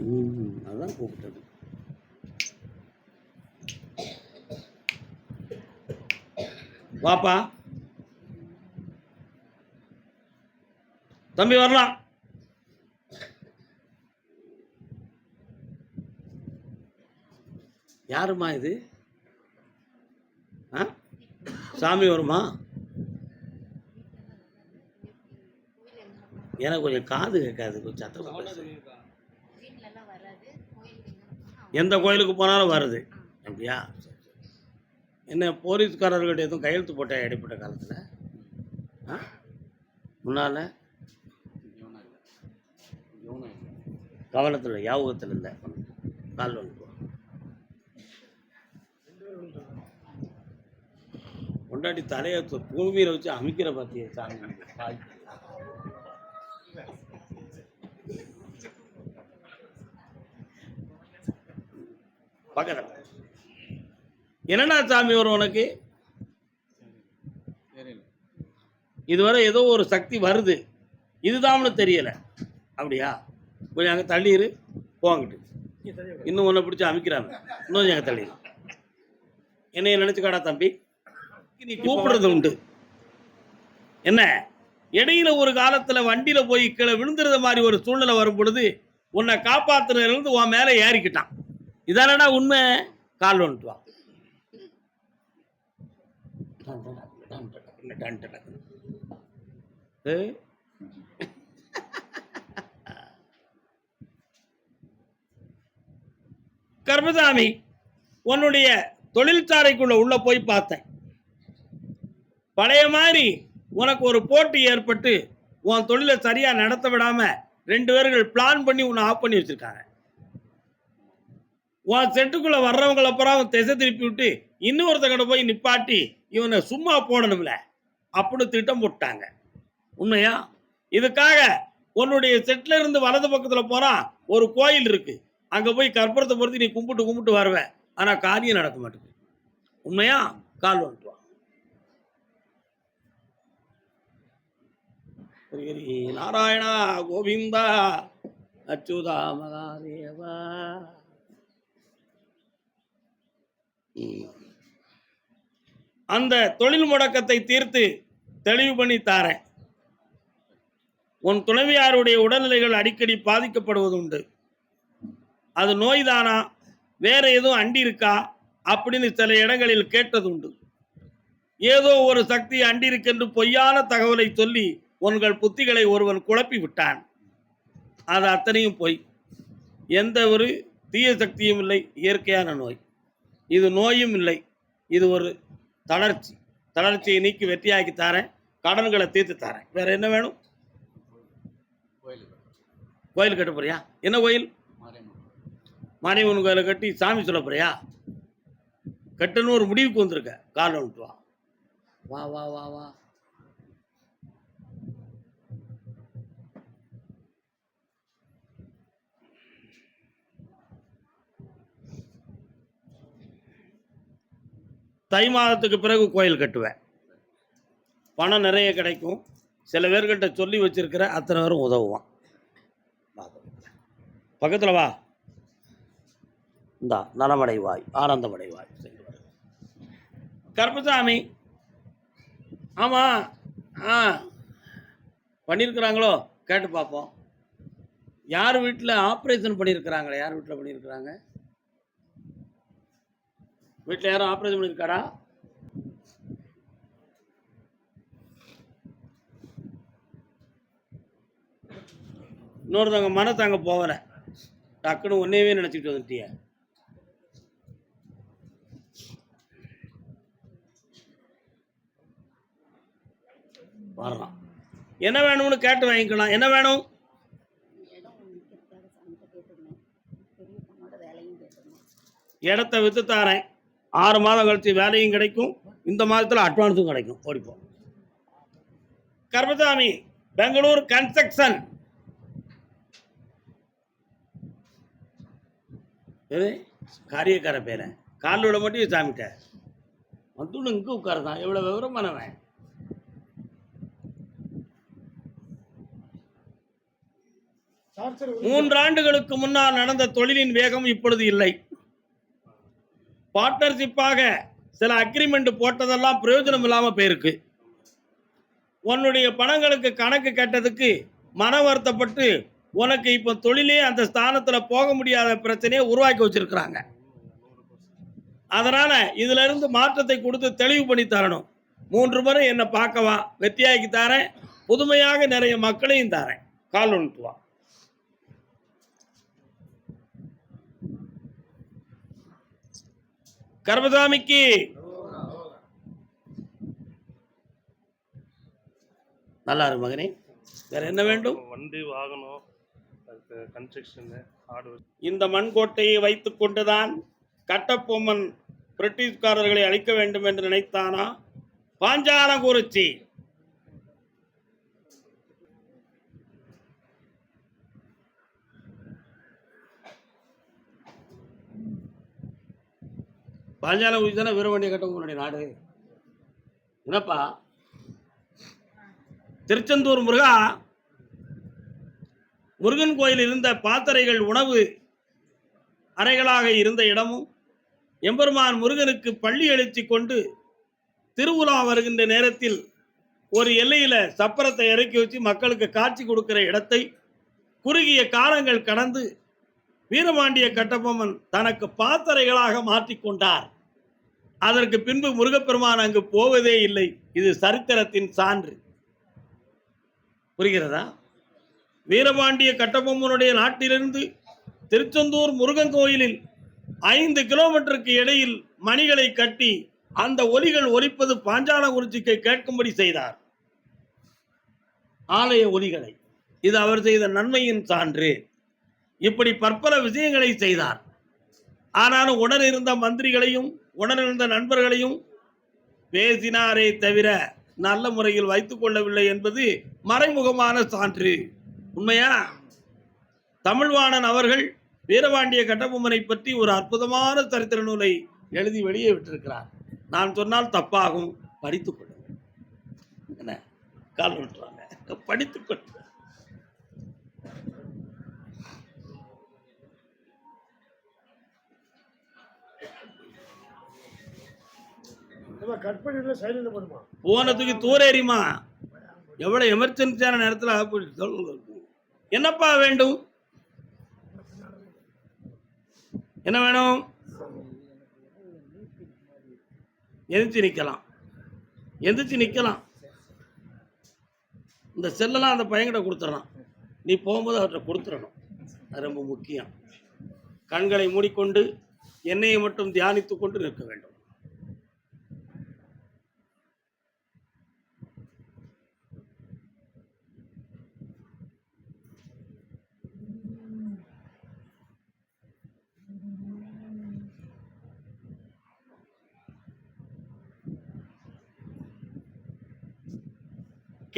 ம், அதான் கூப்பிட்டது. வாப்பா. தம்பி வரலாம். யாரும்மா இது? ஆ? சாமி வருமா? எனக்கு கொஞ்சம் காது கேட்காது கொஞ்சம் சத்தமா பேசு. வீட்லலாம் வராது கோயிலுக்கு எங்க போனா எந்த கோயிலுக்கு போனாலும் வருது. அப்படியா. என்ன போலீஸ்காரர்கிட்ட எதுவும் கையெழுத்து போட்ட இடைப்பட்ட காலத்தில்? ஆ? முன்னால்? கவனத்தில் யாபகத்தில் இல்லை. கால் வந்து கொண்டாடி தலையை பூமியில வச்சு அமைக்கிற பார்த்தியே சாமி? பக்கத்தில் என்னடா சாமி வரும் உனக்கு? இதுவரை ஏதோ ஒரு சக்தி வருது. இதுதான்னு தெரியல. அப்படியா? கொஞ்சம் அங்கே தள்ளிடு போங்கிட்டு இன்னும் ஒன்றை பிடிச்சி அமைக்கிறாங்க. இன்னும் கொஞ்சம் அங்கே தள்ளிடு என்னைய நினச்சிக்காடா தம்பி? நீ கூப்பிடுறது உண்டு. என்ன? இடையில ஒரு காலத்துல வண்டியில போய் கீழே விழுந்துருத மாதிரி ஒரு சூழ்நிலை வரும் பொழுது உன்னை காப்பாத்துறதுல இருந்து உன் மேல ஏறிக்கிட்டான். இதானடா உண்மை? கால் வந்துட்டுவா கர்மசாமி உன்னுடைய தொழிற்சாலைக்குள்ள உள்ள போய் பார்த்தேன். பழைய மாதிரி உனக்கு ஒரு போட்டி ஏற்பட்டு உன் தொழிலை சரியா நடத்த விடாம ரெண்டு பேர்கள் பிளான் பண்ணி உன்னை ஆஃப் பண்ணி வச்சிருக்காங்க. உன் செட்டுக்குள்ள வர்றவங்களை அப்புறம் திசை திருப்பி விட்டு இன்னொருத்தங்கிட்ட போய் நிப்பாட்டி இவனை சும்மா போடணும்ல அப்படின்னு திட்டம் போட்டாங்க. உண்மையா? இதுக்காக உன்னுடைய செட்ல இருந்து வலது பக்கத்துல போறான் ஒரு கோயில் இருக்கு. அங்க போய் கற்பூரத்தை பொறுத்து நீ கும்பிட்டு கும்பிட்டு வருவேன் ஆனா காரியம் நடக்க மாட்டேங்குது. உண்மையா? கால் வந்துட்டு வா ஹரி நாராயணா கோவிந்தா அச்சுதா மகாதேவா. அந்த தொழில் முடக்கத்தை தீர்த்து தெளிவு பண்ணி தாரேன். உன் துணைவியாருடைய உடல்நிலைகள் அடிக்கடி பாதிக்கப்படுவது உண்டு அது நோய்தானா? வேற எதுவும் அண்டி இருக்கா அப்படின்னு சில இடங்களில் கேட்டது உண்டு ஏதோ ஒரு சக்தி அண்டி இருக்கென்று பொய்யான தகவலை சொல்லி உங்கள் புத்திகளை ஒருவன் குழப்பி விட்டான் அது அத்தனையும் போய் எந்த ஒரு தீய சக்தியும் இல்லை இயற்கையான நோய். இது நோயும் இல்லை இது ஒரு தளர்ச்சி. தளர்ச்சியை நீக்கி வெற்றியாக்கி தரேன் கடன்களை தீர்த்து தரேன். வேற என்ன வேணும்? கோயில் கட்ட போறியா? என்ன கோயில்? மாரியம்மன் கோயிலை கட்டி சாமி சொல்ல போறியா? கட்டணும் ஒரு முடிவுக்கு வந்திருக்க. காலம் விட்டு வா வா வா வா. தை மாதத்துக்கு பிறகு கோயில் கட்டுவேன். பணம் நிறைய கிடைக்கும். சில பேர்கிட்ட சொல்லி வச்சிருக்கிற அத்தனை பேரும் உதவுவான். பக்கத்தில் வா. இந்தா நலமடைவாய் ஆனந்தமடைவாய். கருப்பசாமி. ஆமாம் ஆ. பண்ணியிருக்கிறாங்களோ கேட்டு பார்ப்போம் யார் வீட்டில் ஆப்ரேஷன் பண்ணியிருக்கிறாங்களே யார் வீட்டில் பண்ணியிருக்கிறாங்க வீட்டில் யாரும் ஆப்ரேஷன் பண்ணியிருக்காரா இன்னொருத்தவங்க மன தாங்க போகல. டக்குன்னு ஒன்றையவே நினச்சிக்கிட்டு வந்துட்டிய. வரலாம் என்ன வேணும்னு கேட்டு வாங்கிக்கலாம். என்ன வேணும்? இடத்த வித்து தாரேன். ஆறு மாதம் கழித்து வேலையும் கிடைக்கும். இந்த மாதத்தில் அட்வான்ஸும் கிடைக்கும். ஓடிப்போம் கர்மசாமி பெங்களூர் கன்ஸ்ட்ரக்ஷன் எது காரியக்கார பேரை. காலில் விட மட்டும் சாமிட்ட. வந்து இங்கே உட்காருதான் எவ்வளோ விவரமானவன்? மூன்றாண்டுகளுக்கு முன்னால் நடந்த தொழிலின் வேகம் இப்பொழுது இல்லை. பார்ட்னர்ஷிப்பாக சில அக்ரிமெண்ட் போட்டதெல்லாம் பிரயோஜனம் இல்லாமல் போயிருக்கு. உன்னுடைய பணங்களுக்கு கணக்கு கட்டதுக்கு மன வருத்தப்பட்டு உனக்கு இப்போ தொழிலே அந்த ஸ்தானத்தில் போக முடியாத பிரச்சனையை உருவாக்கி வச்சிருக்கிறாங்க. அதனால இதிலிருந்து மாற்றத்தை கொடுத்து தெளிவு பண்ணி தரணும். மூன்று முறை என்னை பார்க்கவா வெற்றியாக்கி தரேன். புதுமையாக நிறைய மக்களையும் தரேன். கால் ஒன்று கர்மசாமிக்கு. நல்லா இருக்கு மகனே. வேற என்ன வேண்டும்? வண்டி வாகனம் கன்ஸ்ட்ரக்ஷனு ஹார்ட்வேர் இந்த மண்கோட்டையை வைத்துக் கொண்டுதான் கட்டபொம்மன் பிரிட்டிஷ்காரர்களை அழிக்க வேண்டும் என்று நினைத்தானா? பாஞ்சாலங்குறிச்சி. பாஞ்சாலங்குறிச்சி தானே வீரவண்டிய கட்டபொம்மனுடைய நாடு. என்னப்பா? திருச்செந்தூர் முருகா முருகன் கோயில் இருந்த பாத்திரைகள் உணவு அறைகளாக இருந்த இடமும் எம்பெருமான் முருகனுக்கு பள்ளி எழுச்சி கொண்டு திருவுலா வருகின்ற நேரத்தில் ஒரு எல்லையில சப்பரத்தை இறக்கி வச்சு மக்களுக்கு காட்சி கொடுக்கிற இடத்தை குறுகிய காலங்கள் கடந்து வீரபாண்டிய கட்டபொம்மன் தனக்கு பாத்திரைகளாக மாற்றிக்கொண்டார் அதற்கு பின்பு முருகப்பெருமான் அங்கு போவதே இல்லை. இது சரித்திரத்தின் சான்று. புரிகிறதா? வீரபாண்டிய கட்டபொம்மனுடைய நாட்டிலிருந்து திருச்செந்தூர் முருகன் கோயிலில் ஐந்து கிலோமீட்டருக்கு இடையில் மணிகளை கட்டி அந்த ஒலிகள் ஒலிப்பது பாஞ்சாலங்குறிச்சிக்கு கேட்கும்படி செய்தார். ஆலய ஒலிகளை. இது அவர் செய்த நன்மையின் சான்று. இப்படி பற்பல விஷயங்களை செய்தார். ஆனாலும் உடனிருந்த மந்திரிகளையும் உடனிருந்த நண்பர்களையும் பேசினாரே தவிர நல்ல முறையில் வைத்துக் கொள்ளவில்லை என்பது மறைமுகமான சான்று. உண்மையா? தமிழ்வாணன் அவர்கள் வீரபாண்டிய கட்டபொம்மனை பற்றி ஒரு அற்புதமான சரித்திர நூலை எழுதி வெளியே விட்டிருக்கிறார். நான் சொன்னால் தப்பாகும் படித்துக் என்ன? கால் விட்டுறாங்க படித்துக் கொள்ளுங்கள் கட் பண்ணிட்டு சைலண்ட் பண்ணுமா எவ்வளவு எமர்ஜென்சியான நேரத்தில் சொல்லுங்க. என்னப்பா வேண்டும்? என்ன வேணும்? எந்திரிச்சு நிற்கலாம் எந்திரிச்சு நிற்கலாம் இந்த செல்லெல்லாம் அந்த பையன்கிட்ட கொடுத்துடலாம். நீ போகும்போது அவர்கிட்ட கொடுத்துடணும். அது ரொம்ப முக்கியம். கண்களை மூடிக்கொண்டு என்னையை மட்டும் தியானித்து கொண்டு நிற்க வேண்டும்.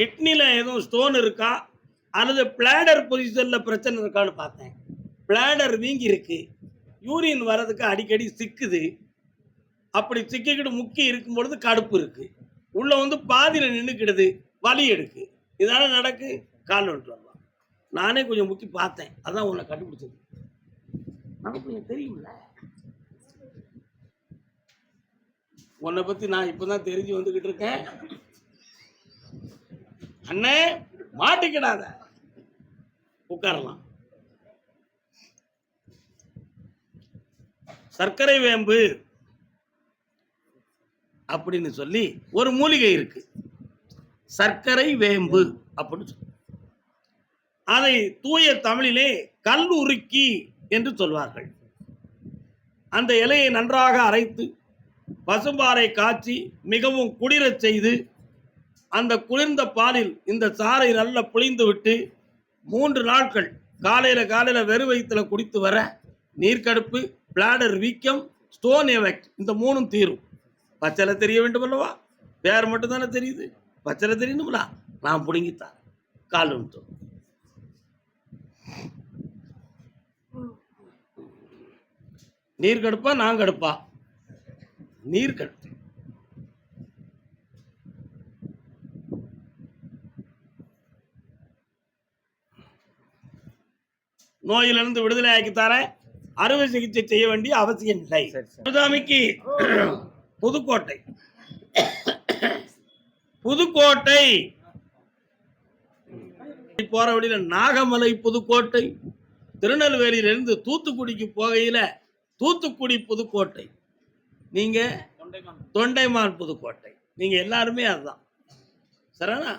கிட்னியில் எதுவும் ஸ்டோன் இருக்கா? அல்லது பிளாடர் பொசிஷனில் பிரச்சனை இருக்கான்னு பார்த்தேன். பிளாடர் வீங்கி இருக்கு யூரின் வர்றதுக்கு அடிக்கடி சிக்குது. அப்படி சிக்கிக்கிட்டு முக்கி இருக்கும் பொழுது கடுப்பு இருக்கு. உள்ள வந்து பாதியில் நின்றுக்கிடுது வலி எடுக்கு. இதான நடக்கு. கால் விட்டு வரலாம். நானே கொஞ்சம் முக்கி பார்த்தேன். அதான் உன்னை கண்டுபிடிச்சது. நமக்கு கொஞ்சம் தெரியும்ல? உன்னை பற்றி நான் இப்போ தான் தெரிஞ்சு வந்துக்கிட்டு இருக்கேன். அண்ணே மாட்டிக்கிடாத. உட்காரலாம். சர்க்கரை வேம்பு அப்படின்னு சொல்லி ஒரு மூலிகை இருக்கு. சர்க்கரை வேம்பு அப்படின்னு சொல்லி. அதை தூய தமிழிலே கல் உருக்கி என்று சொல்வார்கள். அந்த இலையை நன்றாக அரைத்து பசும்பாறை காய்ச்சி மிகவும் குளிரச் செய்து அந்த குளிர்ந்த பாலில் இந்த சாறை நல்லா புளிந்து விட்டு மூன்று நாட்கள் காலையில் காலையில் வெறு வயிற்றுல குடித்து வர நீர்க்கடுப்பு பிளாடர் வீக்கம் ஸ்டோன் எஃபெக்ட் இந்த மூணும் தீரும். பச்சலை தெரிய வேண்டும் அல்லவா? பேர் மட்டும் தானே தெரியுது. பச்சலை தெரியணுங்களா நான் பிடுங்கித்தான். கால் விட்டோம் நீர் கடுப்பா நான் கடுப்பா நீர் கடுப்பு நோயிலிருந்து விடுதலை ஆக்கி அறுவை சிகிச்சை செய்ய வேண்டிய அவசியம் இல்லை. முனுசாமிக்கு புதுக்கோட்டை. புதுக்கோட்டை. போற வழியில நாகமலை புதுக்கோட்டை திருநெல்வேலியிலிருந்து தூத்துக்குடிக்கு போகையில தூத்துக்குடி புதுக்கோட்டை. நீங்க தொண்டைமான் புதுக்கோட்டை. நீங்க எல்லாருமே அதுதான். சரிண்ணா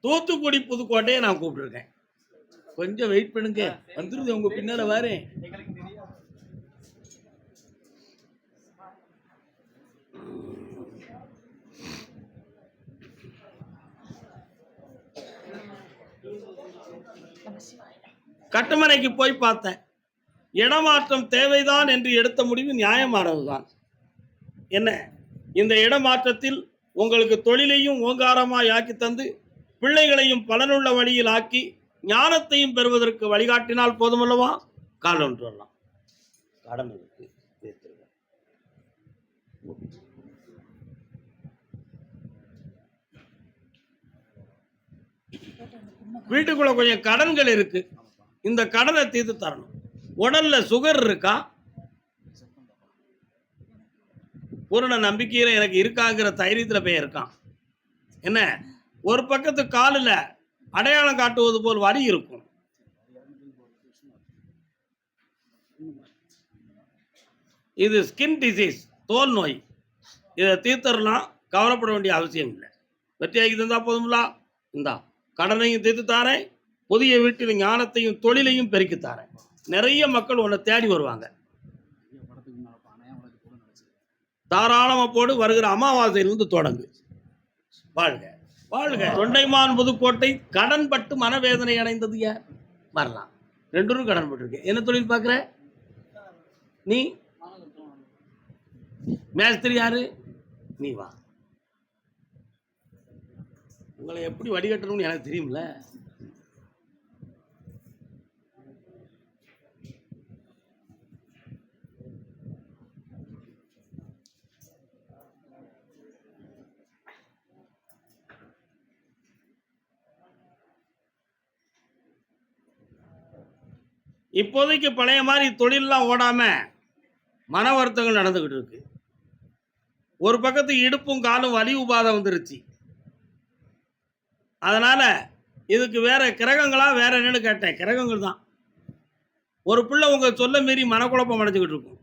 தூத்துக்குடி புதுக்கோட்டையை நான் கூப்பிட்டுருக்கேன். கொஞ்சம் வெயிட் பண்ணுங்க. வந்துருது உங்க பின்னால வாரேன். கட்டுமனைக்கு போய் பார்த்தேன். இடமாற்றம் தேவைதான் என்று எடுத்த முடிவு நியாயமானதுதான். என்ன? இந்த இடமாற்றத்தில் உங்களுக்கு தொழிலையும் ஓங்காரமாய் ஆக்கி தந்து பிள்ளைகளையும் பலனுள்ள வழியில் ஆக்கி ஞானத்தையும் பெறுவதற்கு வழிகாட்டினால் போதுமல்லவா? கால் ஒன்று வரலாம். கடன் இருக்கு. வீட்டுக்குள்ள கொஞ்சம் கடன்கள் இருக்கு. இந்த கடனை தீர்த்து தரணும். உடல்ல சுகர் இருக்கா? பூரண நம்பிக்கையில எனக்கு இருக்காங்கிற தைரியத்துல போய் இருக்கான். என்ன? ஒரு பக்கத்து காலில் அடையாளம் காட்டுவது போல் வரி இருக்கும். இது ஸ்கின் டிசீஸ் தோல் நோய். இதை தீர்த்தரலாம் கவலைப்பட வேண்டிய அவசியம் இல்லை. வெற்றியாகி தந்தா போதுமில்லா இந்தா கடனையும் தீர்த்து தாரேன் புதிய வீட்டில் ஞானத்தையும் தொழிலையும் பெருக்கி தாரேன். நிறைய மக்கள் உன்னை தேடி வருவாங்க. தாராளமாக போடு வருகிற அமாவாசையிலிருந்து தொடங்கு. வாழ்க. வாழ்க. தொண்டைமான் புதுக்கோட்டை கடன் பட்டு மனவேதனை அடைந்தது யார்? வரலாம். ரெண்டும் கடன் பட்டிருக்கு. என்ன தொழில் பார்க்குற? நீ? மேஸ்திரி யாரு? நீ வா. உங்களை எப்படி வடிகட்டணும்னு எனக்கு தெரியும்ல. இப்போதைக்கு பழைய மாதிரி தொழிலெலாம் ஓடாம மன வருத்தங்கள் நடந்துக்கிட்டு இருக்கு. ஒரு பக்கத்து இடுப்பும் காலும் வலி உபாதை வந்துருச்சு. அதனால இதுக்கு வேற கிரகங்களா வேற என்னன்னு கேட்டேன். கிரகங்கள் தான். ஒரு பிள்ளை உங்க சொல்ல மீறி மனக்குழப்பம் அடைஞ்சுக்கிட்டு இருக்கும்.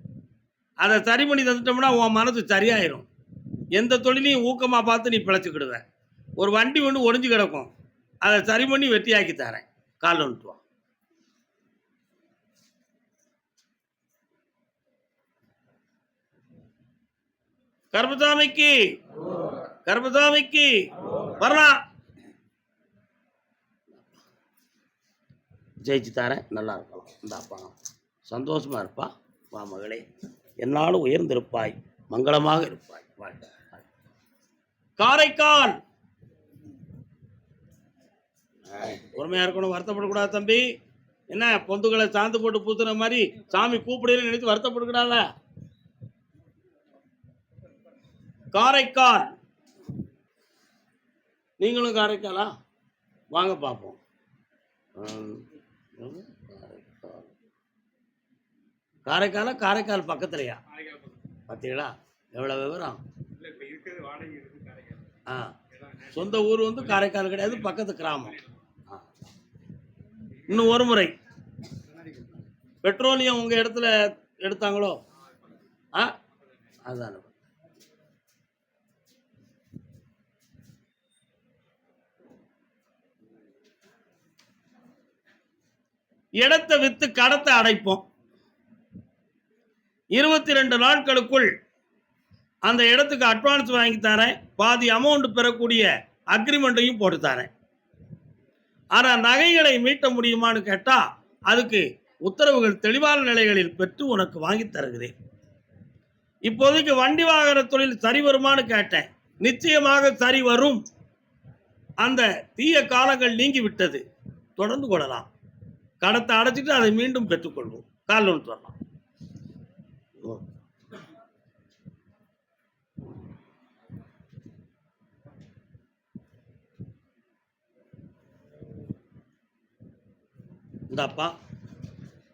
அதை சரி பண்ணி தந்துட்டோம்னா உன் மனசு சரியாயிரும். எந்த தொழிலையும் ஊக்கமா பார்த்து நீ பிழைச்சிக்கிடுவ. ஒரு வண்டி ஒன்று ஒடிஞ்சு கிடக்கும். அதை சரி பண்ணி வெட்டியாக்கி தரேன். கால் வந்துட்டு கர்மசாமிக்கு. கர்மசாமிக்கு. வரலாம் ஜெயிச்சு தரேன். நல்லா இருக்கலாம் இந்தாப்பா சந்தோஷமா இருப்பா. வா மகளே. என்னாலும் உயர்ந்திருப்பாய். மங்களமாக இருப்பாய். வாழ்க. காரைக்கால். பொறுமையா இருக்கணும். வருத்தப்படக்கூடாது தம்பி. என்ன பொந்துகளை சாந்து போட்டு பூத்துற மாதிரி சாமி கூப்பிடுன்னு நினைச்சு வருத்தப்படக்கூடாதா காரைக்கால். நீங்களும் காரைக்காலா? வாங்க பார்ப்போம் காரைக்கால காரைக்கால். காரைக்காலா? காரைக்கால் பக்கத்துலையா? பார்த்தீங்களா எவ்வளோ விவரம்? ஆ சொந்த ஊர் வந்து காரைக்கால் கிடையாது பக்கத்து கிராமம். ஆ. இன்னும் ஒரு முறை. பெட்ரோலியம் உங்கள் இடத்துல எடுத்தாங்களோ? ஆ அதான். இடத்தை வித்து கடத்தை அடைப்போம். இருபத்தி ரெண்டு நாட்களுக்குள் அந்த இடத்துக்கு அட்வான்ஸ் வாங்கி தரேன். பாதி அமௌண்ட் பெறக்கூடிய அக்ரிமெண்ட்டையும் போட்டு தரேன். ஆனால் நகைகளை மீட்ட முடியுமான்னு கேட்டால் அதுக்கு உத்தரவுகள் தெளிவான நிலைகளில் பெற்று உனக்கு வாங்கி தருகிறேன். இப்போதைக்கு வண்டி வாகன தொழில் சரி வருமான்னு கேட்டேன். நிச்சயமாக சரி வரும். அந்த தீய காலங்கள் நீங்கி விட்டது. தொடர்ந்து கொள்ளலாம். கடத்தை அடைச்சிட்டு அதை மீண்டும் பெற்றுக்கொள்வோம். கால் ஒன்று வரலாம் இந்தாப்பா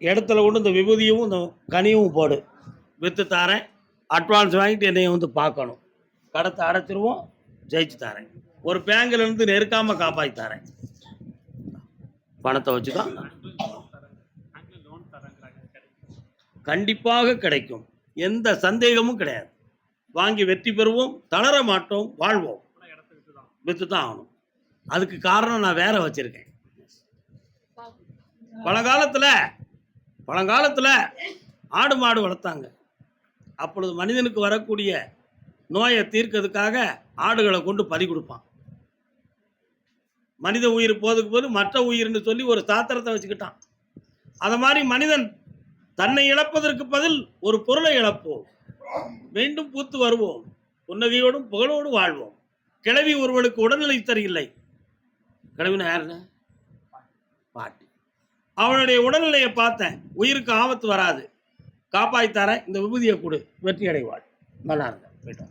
இடத்துல கொண்டு இந்த விபூதியும் இந்த கனியும் போடு. விற்று தாரேன். அட்வான்ஸ் வாங்கிட்டு என்னைய வந்து பார்க்கணும். கடத்தை அடைச்சிருவோம் ஜெயிச்சு தரேன். ஒரு பேங்க்ல இருந்து காப்பாற்றி தரேன். பணத்தை வச்சுக்கோ. கண்டிப்பாக கிடைக்கும். எந்த சந்தேகமும் கிடையாது. வாங்கி வெற்றி பெறுவோம் தளர மாட்டோம் வாழ்வோம். வித்து தான் ஆகணும். அதுக்கு காரணம் நான் வேற வச்சிருக்கேன். பழங்காலத்துல பழங்காலத்துல ஆடு மாடு வளர்த்தாங்க. அப்பொழுது மனிதனுக்கு வரக்கூடிய நோயை தீர்க்கிறதுக்காக ஆடுகளை கொண்டு பறி கொடுப்பான். மனித உயிர் போதுக்கு போது மற்ற உயிர்னு சொல்லி ஒரு சாத்திரத்தை வச்சுக்கிட்டான். அதை மாதிரி மனிதன் தன்னை இழப்பதற்கு பதில் ஒரு பொருளை இழப்போம். மீண்டும் பூத்து வருவோம். புன்னகையோடும் புகழோடும் வாழ்வோம். கிழவி ஒருவனுக்கு உடல்நிலை சரியில்லை. கிழவினா யாருன்னு? பாட்டி. அவனுடைய உடல்நிலையை பார்த்தேன். உயிருக்கு ஆபத்து வராது. காப்பாய்த்தார இந்த விபூதியை கொடு. வெற்றி அடைவாள் நல்லா இருந்தேன் போயிட்டு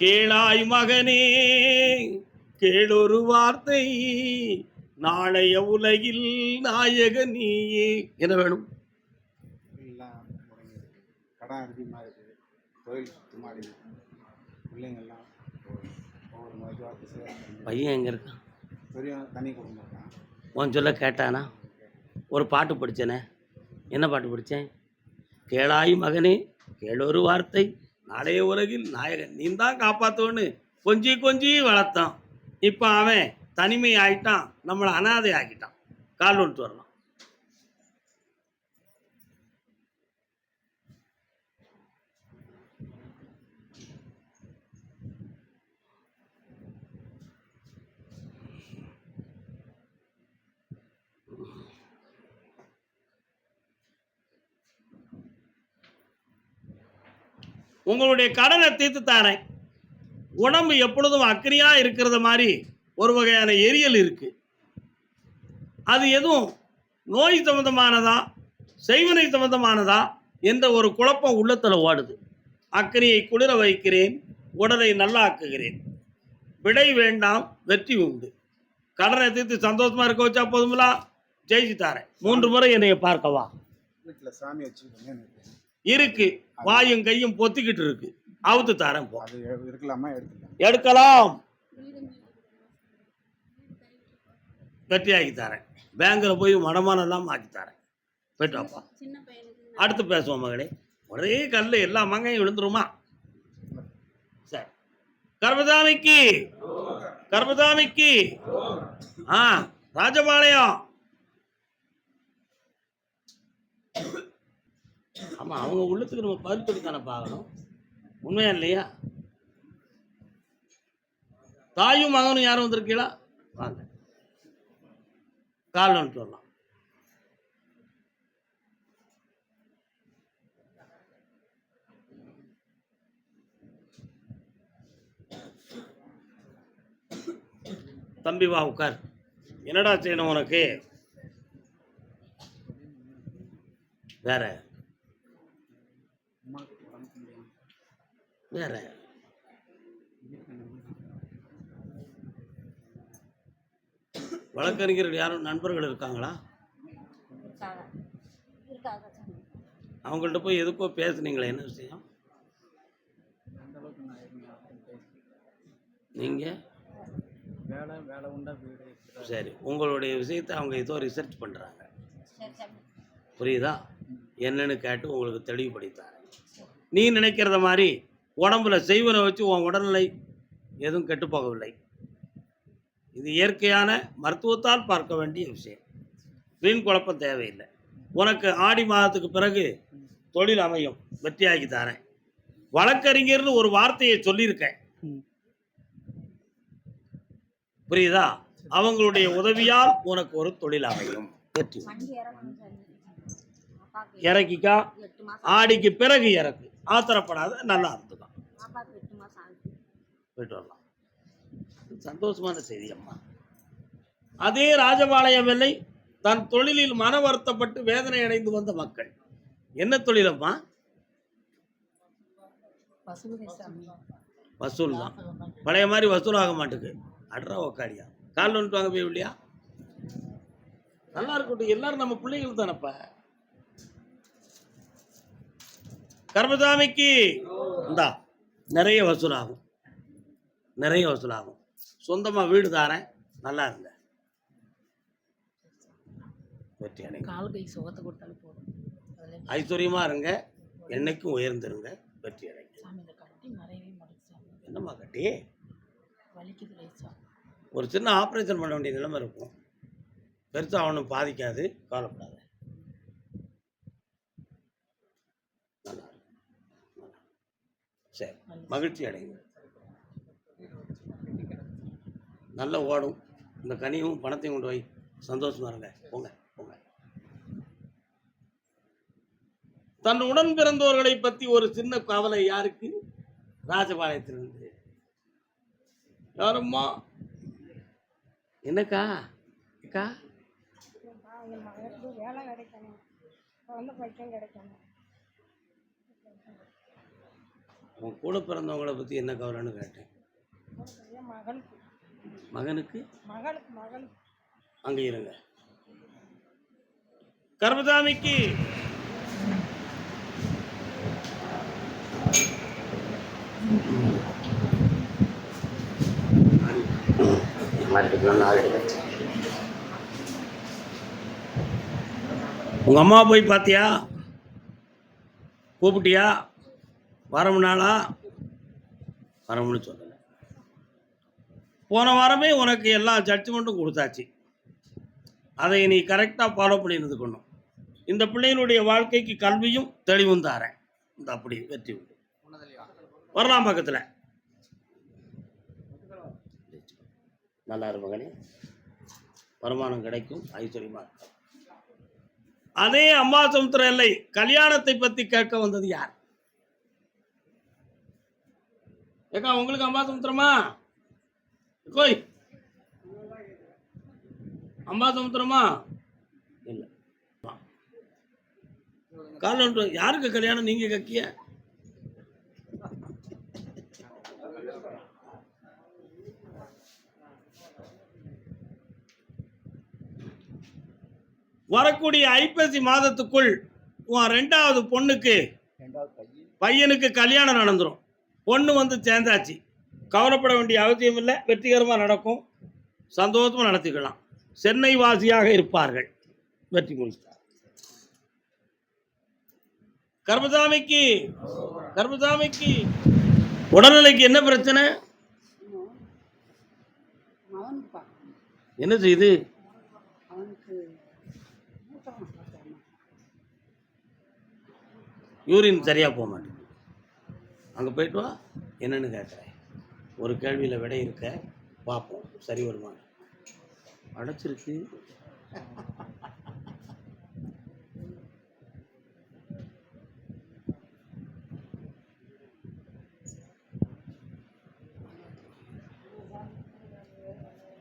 கேளாய் மகனே கேளொரு வார்த்தை. நாளைய உலகில் நாயக நீயே. என்ன வேணும்? கடன் அதிகமாக இருக்குது தொழில் சுத்தமாக இருக்குது பிள்ளைங்கள்லாம் ஒவ்வொரு- பையன் எங்க இருக்கான்? பெரியவன் தனி குடும்பம் இருக்கான் உன் சொல்ல கேட்டானா? ஒரு பாட்டு படித்தேனே என்ன பாட்டு படித்தேன் கேளாய் மகனே கேளொரு வார்த்தை. நாளைய உலகில் நாயகன். நீ தான் காப்பாற்றுவன்னு கொஞ்சி கொஞ்சி வளர்த்தான். இப்போ அவன் தனிமை ஆகிட்டான் நம்மளை அனாதை ஆக்கிட்டான் கால் ஒன்று வரணும். உங்களுடைய கடனை தீர்த்து தாரேன். உடம்பு எப்பொழுதும் அக்கறியா இருக்கிறத மாதிரி ஒரு வகையான எரியல் இருக்கு. அது எதுவும் நோய் சம்பந்தமானதா செய்வினை சம்பந்தமானதா என்ற ஒரு குழப்பம் உள்ளத்துல ஓடுது. அக்கறையை குளிர வைக்கிறேன் உடலை நல்லாக்குகிறேன். விடை வேண்டாம் வெற்றி உண்டு. கடனை தீர்த்து சந்தோஷமா இருக்க வச்சா போதுங்களா ஜெயிச்சு தாரேன். மூன்று முறை என்னைய பார்க்கவா? வீட்டில் சாமி எனக்கு இருக்கு. வாயும் கையும் பொத்திக்கிட்டு இருக்கு. அவுத்து தரேன் போ. இருக்கலாமா எடுக்கலாம்? வெற்றியாக்கி தரேன். பேங்கில் போய் மடமானெல்லாம் மாற்றி தரேன். போயிட்டு வாப்பா சின்ன பையனுக்கு அடுத்து பேசுவோம் மகளே. ஒரே கல்ல எல்லா மங்கையும் விழுந்துருமா? சரி. கர்மசாமிக்கு கர்மசாமிக்கு ஆ ராஜபாளையம். ஆமாம் அவங்க உள்ளத்துக்கு நம்ம பதில் சொல்லி தானே பார்க்கணும். உண்மையா இல்லையா? தாயும் மகனும் யாரும் வந்திருக்கீங்களா? வாங்க. கால் வந்துட்டு வரலாம். தம்பி வா உட்கார். என்னடா செய்யணும் உனக்கு? வேற. வேற. வழக்கறிஞர்கள் யாரும் நண்பர்கள் இருக்காங்களா. அவங்கள்ட்ட போய் எதுக்கோ பேசுனீங்களே என்ன விஷயம்? நீங்கள் வேலை வேலை உண்டா வீடு இருக்கிற சரி. உங்களுடைய விஷயத்தை அவங்க ஏதோ ரிசர்ச் பண்ணுறாங்க புரியுதா? என்னன்னு கேட்டு உங்களுக்கு தெளிவுபடுத்தாங்க நீ நினைக்கிறத மாதிரி உடம்புல செய்வனை வச்சு உன் உடல்நிலை எதுவும் கெட்டுப்போகவில்லை. இது இயற்கையான மருத்துவத்தால் பார்க்க வேண்டிய விஷயம். வீண் குழப்பம் தேவையில்லை. உனக்கு ஆடி மாதத்துக்கு பிறகு தொழில் அமையும். வெற்றியாகி தரேன். வழக்கறிஞர்னு ஒரு வார்த்தையை சொல்லியிருக்கேன். புரியுதா? அவங்களுடைய உதவியால் உனக்கு ஒரு தொழில் அமையும். வெற்றி. இறக்கிக்கா? ஆடிக்கு பிறகு இறக்கு. ஆத்திரப்படாத நல்லா இருந்துக்கலாம் போயிட்டு வரலாம். சந்தோஷமான செய்தி அம்மா. அதே ராஜபாளையம் வெள்ளை தன் தொழிலில் மன வருத்தப்பட்டு வேதனை அடைந்து வந்த மக்கள். என்ன தொழிலம்மா பசுபதி சாமி. வசூல் தான். பழைய மாதிரி வசூல் ஆக மாட்டுக்கு. அட்ரா உக்காடியா காலில் வந்துட்டு வாங்க போய் இல்லையா நல்லா இருக்கட்டும். எல்லாரும் நம்ம பிள்ளைகள் தானப்பா. கர்மசாமிக்கு இந்தா நிறைய வசூலாகும் நிறைய வசூலாகும் சொந்தமாக வீடு தாரேன் நல்லா இருங்க. வெற்றி அடை கால் கை சுகத்தை கொடுத்தாலும் போதும். அதில் ஐஸ்வர்யமாக இருங்க என்னைக்கும் உயர்ந்திருங்க வெற்றி அடைங்க. என்னம்மா கட்டி ஒரு சின்ன ஆப்ரேஷன் பண்ண வேண்டிய நிலைமை இருக்கும். பெருசாக அவனும் பாதிக்காது கவலைப்படாத. சரி மகிழ்ச்சி அடைங்க நல்ல ஓடும். இந்த கனியும் பணத்தையும் கொண்டு போய் சந்தோஷம் இருங்க. போங்க போங்க. தன் உடன் பிறந்தவர்களை பற்றி ஒரு சின்ன கவலை யாருக்கு? ராஜபாளையத்திலிருந்து. யாரும்மா? என்னக்கா? அக்கா? வேலை கிடைக்கணும் குழந்தை கிடைக்கணும் உன் கூட பிறந்தவங்கள பற்றி என்ன கவலைன்னு கேட்டேன். மகனுக்கு மகனுக்கு? மகளுக்கு மகளுக்கு. அங்கே இருங்க. கர்மசாமிக்கு உங்க அம்மா போய் பார்த்தியா கூப்பிட்டியா? வரமுனாளா வரமுன்னு சொல்லலை போன வாரமே உனக்கு எல்லா ஜட்ஜ்மெண்ட்டும் கொடுத்தாச்சு. அதை நீ கரெக்டாக ஃபாலோ பண்ணி இருந்துக்கணும் இந்த பிள்ளைகளுடைய வாழ்க்கைக்கு கல்வியும் தெளிவும் தாரேன். இந்த அப்படி வெற்றி உண்டு. வரலாம் பக்கத்தில். நல்லா இருமகனே வருமானம் கிடைக்கும். ஐஸ்வர்யமா இருக்கும் அதே அம்மா சமுத்திர எல்லை கல்யாணத்தை பத்தி கேட்க வந்தது யார்? ஏக்கா உங்களுக்கு அம்மா சமுத்திரமா? கோய் அம்மா சமுத்திரமா? இல்ல. கால யாருக்கு கல்யாணம்? நீங்க கக்கிய? வரக்கூடிய ஐப்பசி மாதத்துக்குள் உன் ரெண்டாவது பொண்ணுக்கு பையனுக்கு கல்யாணம் நடந்துரும். பொண்ணு வந்து சேர்ந்தாச்சு. கவலைப்பட வேண்டிய அவசியம் இல்லை வெற்றிகரமாக நடக்கும். சந்தோஷமாக நடத்திக்கலாம். சென்னை வாசியாக இருப்பார்கள். வெற்றி முடித்தார் கர்மசாமிக்கு கர்மசாமிக்கு உடல்நிலைக்கு என்ன பிரச்சனை? என்ன செய்யுது யூரின் சரியாக போக மாட்டேங்குது. அங்கே போயிட்டு வா. என்னன்னு கேட்குறேன் ஒரு கேள்வியில் விடை இருக்க பார்ப்போம் சரி வருமா? அடைச்சிருக்கு.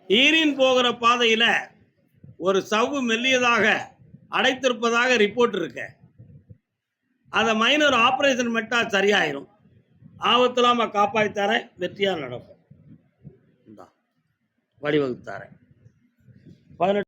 ஈரின் போகிற பாதையில் ஒரு சவ்வு மெல்லியதாக அடைத்திருப்பதாக ரிப்போர்ட் இருக்கு. அதை மைனர் ஆப்ரேஷன் மெட்டா சரியாயிரும். ஆபத்தில்லாம காப்பாற்றி தரேன் வெற்றியாக நடக்கும் இந்தா பதினெட்டு